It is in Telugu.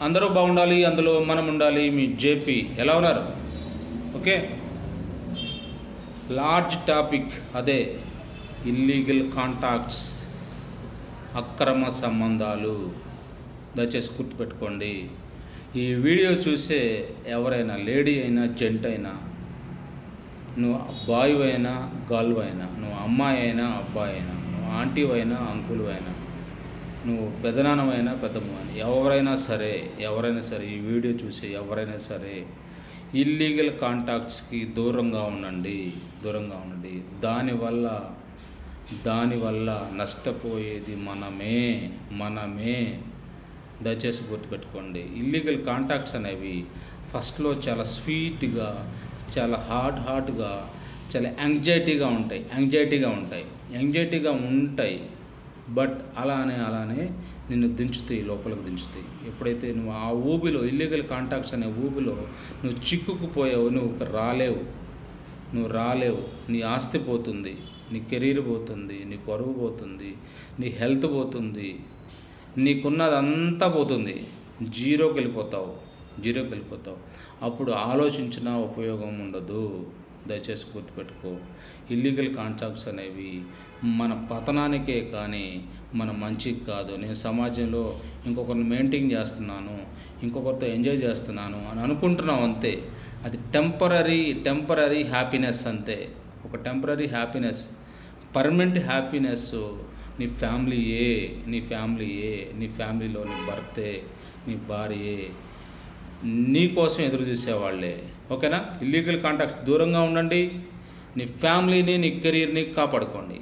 అందరూ బాగుండాలి అందులో మనం ఉండాలి మీ జేపీ. ఎలా ఉన్నారు? ఓకే. లార్జ్ టాపిక్ అదే ఇల్లీగల్ కాంటాక్ట్స్ అక్రమ సంబంధాలు. దయచేసి గుర్తుపెట్టుకోండి. ఈ వీడియో చూసే ఎవరైనా లేడీ అయినా జెంట్ అయినా నువ్వు బాయ్ అయినా గర్ల్ అయినా నువ్వు అమ్మాయి అయినా అబ్బాయి అయినా నువ్వు ఆంటీ అయినా అంకుల్ అయినా నువ్వు పెదనాన్నమైనా పెద్దమ్మ అని. ఎవరైనా సరే ఎవరైనా సరే ఈ వీడియో చూసి ఎవరైనా సరే ఇల్లీగల్ కాంటాక్ట్స్కి దూరంగా ఉండండి దూరంగా ఉండండి. దానివల్ల దానివల్ల నష్టపోయేది మనమే మనమే. దయచేసి గుర్తుపెట్టుకోండి. ఇల్లీగల్ కాంటాక్ట్స్ అనేవి ఫస్ట్లో చాలా స్వీట్గా చాలా హార్డ్ హార్డ్గా చాలా యాంగ్జైటీగా ఉంటాయి యాంగ్జైటీగా ఉంటాయి. యాంగ్జైటీగా ఉంటాయి. బట్ అలానే అలానే నిన్ను దించుతాయి లోపలికి దించుతాయి. ఎప్పుడైతే నువ్వు ఆ ఊబిలో ఇల్లీగల్ కాంటాక్ట్స్ అనే ఊబిలో నువ్వు చిక్కుకుపోయావు నువ్వు రాలేవు. నువ్వు రాలేవు. నీ ఆస్తి పోతుంది నీ కెరీర్ పోతుంది నీ పరువు పోతుంది నీ హెల్త్ పోతుంది. నీకున్నదంతా పోతుంది. జీరోకి వెళ్ళిపోతావు జీరోకి వెళ్ళిపోతావు. అప్పుడు ఆలోచించిన ఉపయోగం ఉండదు. దయచేసి గుర్తుపెట్టుకో. ఇల్లీగల్ కాంట్రాక్ట్స్ అనేవి మన పతనానికే కానీ మన మంచికి కాదు. నేను సమాజంలో ఇంకొకరిని మెయింటైన్ చేస్తున్నాను ఇంకొకరితో ఎంజాయ్ చేస్తున్నాను అని అనుకుంటున్నావు అంతే. అది టెంపరీ టెంపరీ హ్యాపీనెస్ అంతే. ఒక టెంపరీ హ్యాపీనెస్ పర్మనెంట్ హ్యాపీనెస్ నీ ఫ్యామిలీయే నీ ఫ్యామిలీయే నీ ఫ్యామిలీలో నీ భర్తే నీ భార్యే నీ కోసం ఎదురు చూసేవాళ్ళే. ఓకేనా? ఇల్లీగల్ కాంటాక్ట్స్ దూరంగా ఉండండి. నీ ఫ్యామిలీని నీ కెరీర్ని కాపాడుకోండి.